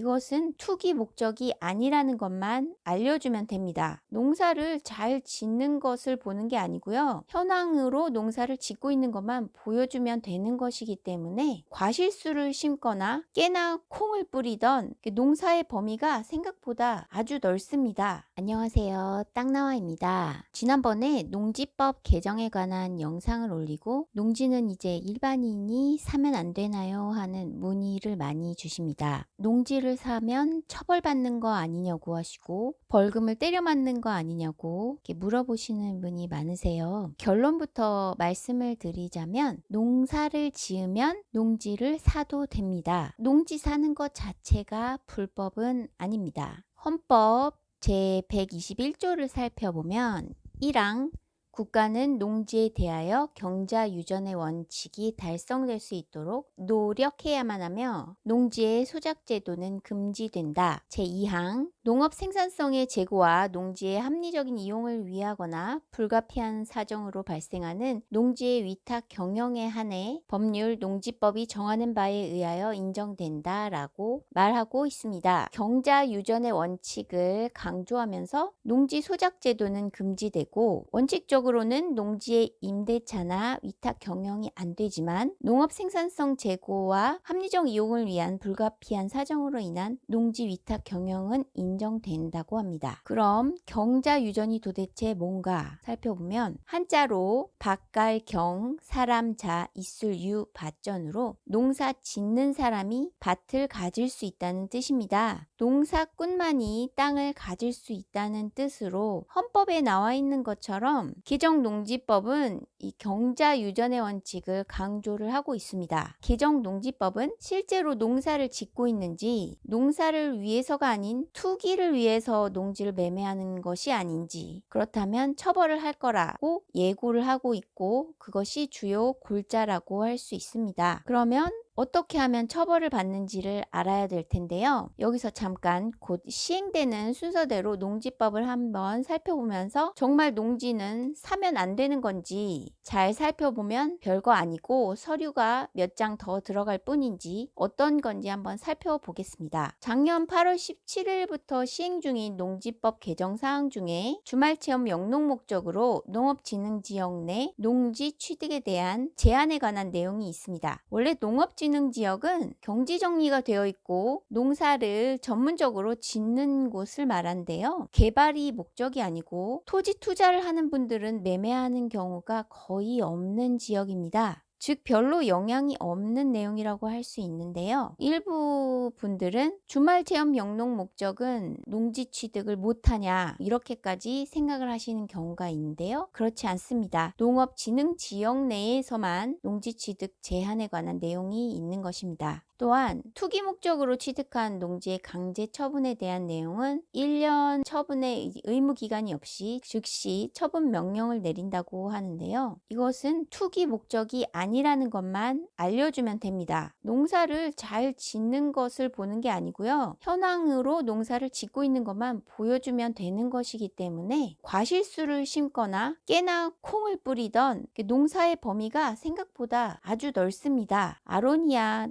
이것은 투기 목적이 아니라는 것만 알려주면 됩니다. 농사를 잘 짓는 것을 보는 게 아니고요. 현황으로 농사를 짓고 있는 것만 보여주면 되는 것이기 때문에 과실수를 심거나 깨나 콩을 뿌리던 그 농사의 범위가 생각보다 아주 넓습니다. 안녕하세요. 땅나와입니다. 지난번에 농지법 개정에 관한 영상을 올리고 농지는 이제 일반인이 사면 안 되나요? 하는 문의를 많이 주십니다. 농지를 사면 처벌받는 거 아니냐고 하시고 벌금을 때려 맞는 거 아니냐고 이렇게 물어보시는 분이 많으세요. 결론부터 말씀을 드리자면 농사를 지으면 농지를 사도 됩니다. 농지 사는 것 자체가 불법은 아닙니다. 헌법 제 121조를 살펴보면 1항 국가는 농지에 대하여 경자 유전의 원칙이 달성될 수 있도록 노력해야만 하며 농지의 소작 제도는 금지된다. 제2항 농업 생산성의 제고와 농지의 합리적인 이용을 위하거나 불가피한 사정으로 발생하는 농지의 위탁 경영에 한해 법률 농지법이 정하는 바에 의하여 인정된다라고 말하고 있습니다. 경자 유전의 원칙을 강조하면서 농지 소작 제도는 금지되고 원칙적으로는 농지의 임대차나 위탁 경영이 안 되지만 농업 생산성 제고와 합리적 이용을 위한 불가피한 사정으로 인한 농지 위탁 경영은 인정 된다고 합니다. 그럼 경자 유전이 도대체 뭔가 살펴보면 한자로 밭갈경 사람자 이술유 밭전으로 농사 짓는 사람이 밭을 가질 수 있다는 뜻입니다. 농사꾼만이 땅을 가질 수 있다는 뜻으로 헌법에 나와 있는 것처럼 개정농지법은 이 경자 유전의 원칙을 강조를 하고 있습니다. 개정농지법은 실제로 농사를 짓고 있는지 농사를 위해서가 아닌 투 기를 위해서 농지를 매매하는 것이 아닌지 그렇다면 처벌을 할 거라고 예고를 하고 있고 그것이 주요 골자라고 할 수 있습니다. 그러면 어떻게 하면 처벌을 받는지를 알아야 될 텐데요. 여기서 잠깐 곧 시행되는 순서대로 농지법을 한번 살펴보면서 정말 농지는 사면 안 되는 건지 잘 살펴보면 별거 아니고 서류가 몇 장 더 들어갈 뿐인지 어떤 건지 한번 살펴보겠습니다. 작년 8월 17일부터 시행 중인 농지법 개정 사항 중에 주말 체험 영농 목적으로 농업진흥지역 내 농지 취득에 대한 제한에 관한 내용이 있습니다. 원래 농업 진흥 지역은 경지 정리가 되어 있고 농사를 전문적으로 짓는 곳을 말한대요. 개발이 목적이 아니고 토지 투자를 하는 분들은 매매하는 경우가 거의 없는 지역입니다. 즉 별로 영향이 없는 내용이라고 할 수 있는데요. 일부 분들은 주말 체험 영농 목적은 농지 취득을 못하냐 이렇게까지 생각을 하시는 경우가 있는데요. 그렇지 않습니다. 농업진흥 지역 내에서만 농지 취득 제한에 관한 내용이 있는 것입니다. 또한 투기 목적으로 취득한 농지의 강제 처분에 대한 내용은 1년 처분의 의무 기간이 없이 즉시 처분 명령을 내린다고 하는데요. 이것은 투기 목적이 아니라는 것만 알려주면 됩니다. 농사를 잘 짓는 것을 보는 게 아니고요. 현황으로 농사를 짓고 있는 것만 보여주면 되는 것이기 때문에 과실수를 심거나 깨나 콩을 뿌리던 그 농사의 범위가 생각보다 아주 넓습니다. 아로니아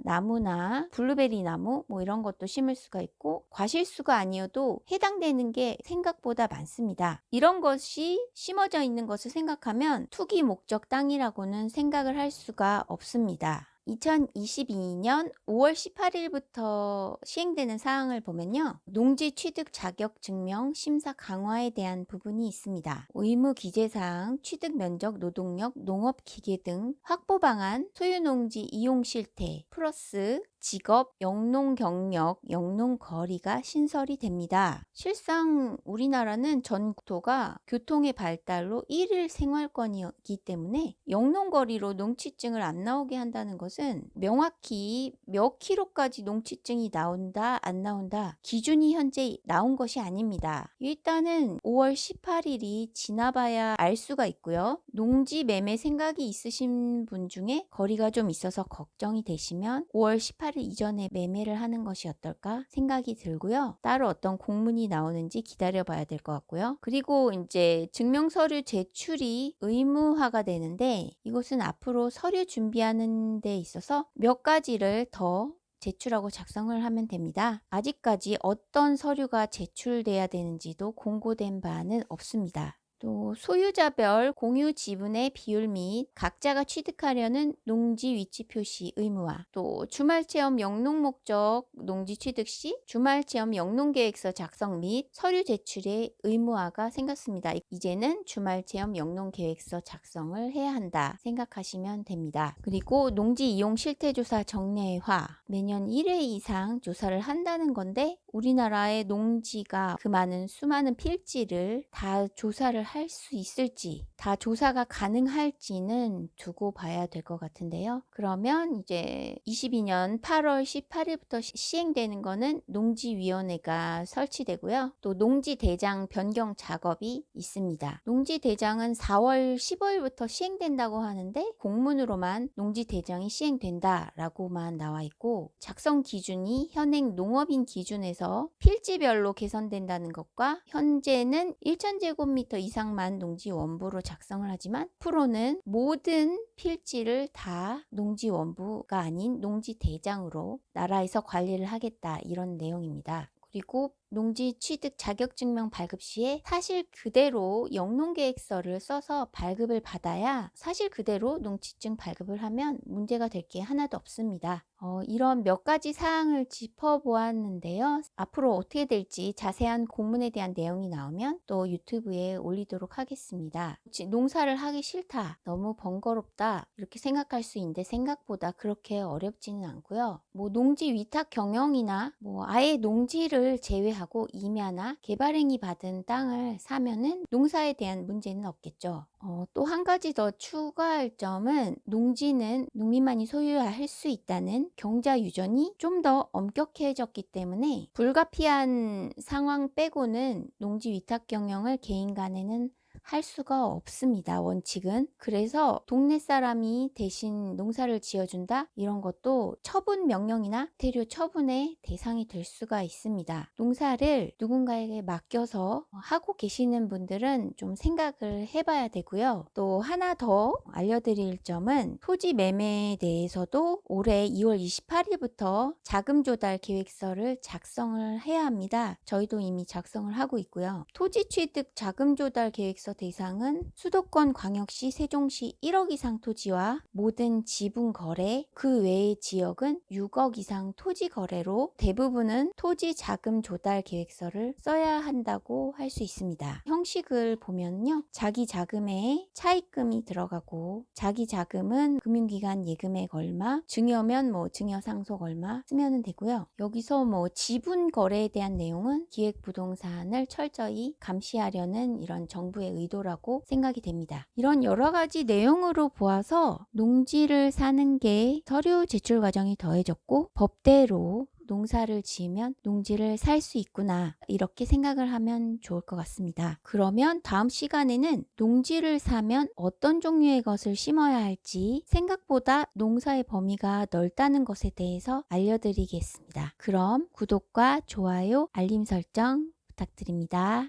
블루베리 나무 뭐 이런 것도 심을 수가 있고 과실수가 아니어도 해당되는 게 생각보다 많습니다. 이런 것이 심어져 있는 것을 생각하면 투기 목적 땅이라고는 생각을 할 수가 없습니다. 2022년 5월 18일부터 시행되는 사항을 보면요. 농지 취득 자격 증명 심사 강화에 대한 부분이 있습니다. 의무 기재사항, 취득 면적, 노동력, 농업 기계 등 확보 방안, 소유 농지 이용 실태, 플러스 직업, 영농 경력, 영농 거리가 신설이 됩니다. 실상 우리나라는 전국토가 교통의 발달로 일일 생활권이기 때문에 영농 거리로 농취증을 안 나오게 한다는 것은 명확히 몇 킬로까지 농취증이 나온다 안 나온다 기준이 현재 나온 것이 아닙니다. 일단은 5월 18일이 지나봐야 알 수가 있고요. 농지 매매 생각이 있으신 분 중에 거리가 좀 있어서 걱정이 되시면 5월 18일 이전에 매매를 하는 것이 어떨까 생각이 들고요. 따로 어떤 공문이 나오는지 기다려 봐야 될 것 같고요. 그리고 이제 증명서류 제출이 의무화가 되는데 이것은 앞으로 서류 준비하는 데 있어서 몇 가지를 더 제출하고 작성을 하면 됩니다. 아직까지 어떤 서류가 제출돼야 되는지도 공고된 바는 없습니다. 또 소유자별 공유 지분의 비율 및 각자가 취득하려는 농지 위치 표시 의무화, 또 주말 체험 영농 목적 농지 취득 시 주말 체험 영농 계획서 작성 및 서류 제출의 의무화가 생겼습니다. 이제는 주말 체험 영농 계획서 작성을 해야 한다 생각하시면 됩니다. 그리고 농지 이용 실태 조사 정례화 매년 1회 이상 조사를 한다는 건데 우리나라의 농지가 그 많은 수많은 필지를 다 조사를 할 수 있을지, 다 조사가 가능할지는 두고 봐야 될 것 같은데요. 그러면 이제 22년 8월 18일부터 시행되는 거는 농지위원회가 설치되고요. 또 농지대장 변경 작업이 있습니다. 농지대장은 4월 15일부터 시행된다고 하는데 공문으로만 농지대장이 시행된다라고만 나와 있고 작성 기준이 현행 농업인 기준에서 필지별로 개선된다는 것과 현재는 1,000제곱미터 이상 만 농지 원부로 작성을 하지만 프로는 모든 필지를 다 농지 원부가 아닌 농지 대장으로 나라에서 관리를 하겠다 이런 내용입니다. 그리고 농지 취득 자격증명 발급 시에 사실 그대로 영농계획서를 써서 발급을 받아야 사실 그대로 농지증 발급을 하면 문제가 될 게 하나도 없습니다. 어, 이런 몇 가지 사항을 짚어보았는데요. 앞으로 어떻게 될지 자세한 공문에 대한 내용이 나오면 또 유튜브에 올리도록 하겠습니다. 농사를 하기 싫다, 너무 번거롭다 이렇게 생각할 수 있는데 생각보다 그렇게 어렵지는 않고요. 뭐 농지 위탁 경영이나 뭐 아예 농지를 제외하고 하고 임야나 개발행위 받은 땅을 사면은 농사에 대한 문제는 없겠죠. 어, 또 한 가지 더 추가할 점은 농지는 농민만이 소유할 수 있다는 경자 유전이 좀 더 엄격해졌기 때문에 불가피한 상황 빼고는 농지 위탁 경영을 개인 간에는 할 수가 없습니다. 원칙은. 그래서 동네 사람이 대신 농사를 지어준다? 이런 것도 처분 명령이나 대료 처분의 대상이 될 수가 있습니다. 농사를 누군가에게 맡겨서 하고 계시는 분들은 좀 생각을 해봐야 되고요. 또 하나 더 알려드릴 점은 토지 매매에 대해서도 올해 2월 28일부터 자금 조달 계획서를 작성을 해야 합니다. 저희도 이미 작성을 하고 있고요. 토지 취득 자금 조달 계획 서 대상은 수도권 광역시 세종시 1억 이상 토지와 모든 지분 거래, 그 외의 지역은 6억 이상 토지 거래로 대부분은 토지 자금 조달 계획서를 써야 한다고 할 수 있습니다. 형식을 보면요. 자기 자금에 차입금이 들어가고 자기 자금은 금융기관 예금액 얼마, 증여면 뭐 증여 상속 얼마 쓰면 되고요. 여기서 뭐 지분 거래에 대한 내용은 기획부동산을 철저히 감시하려는 이런 정부의 의도라고 생각이 됩니다. 이런 여러 가지 내용으로 보아서 농지를 사는 게 서류 제출 과정이 더해졌고 법대로 농사를 지으면 농지를 살 수 있구나 이렇게 생각을 하면 좋을 것 같습니다. 그러면 다음 시간에는 농지를 사면 어떤 종류의 것을 심어야 할지 생각보다 농사의 범위가 넓다는 것에 대해서 알려드리겠습니다. 그럼 구독과 좋아요, 알림 설정 부탁드립니다.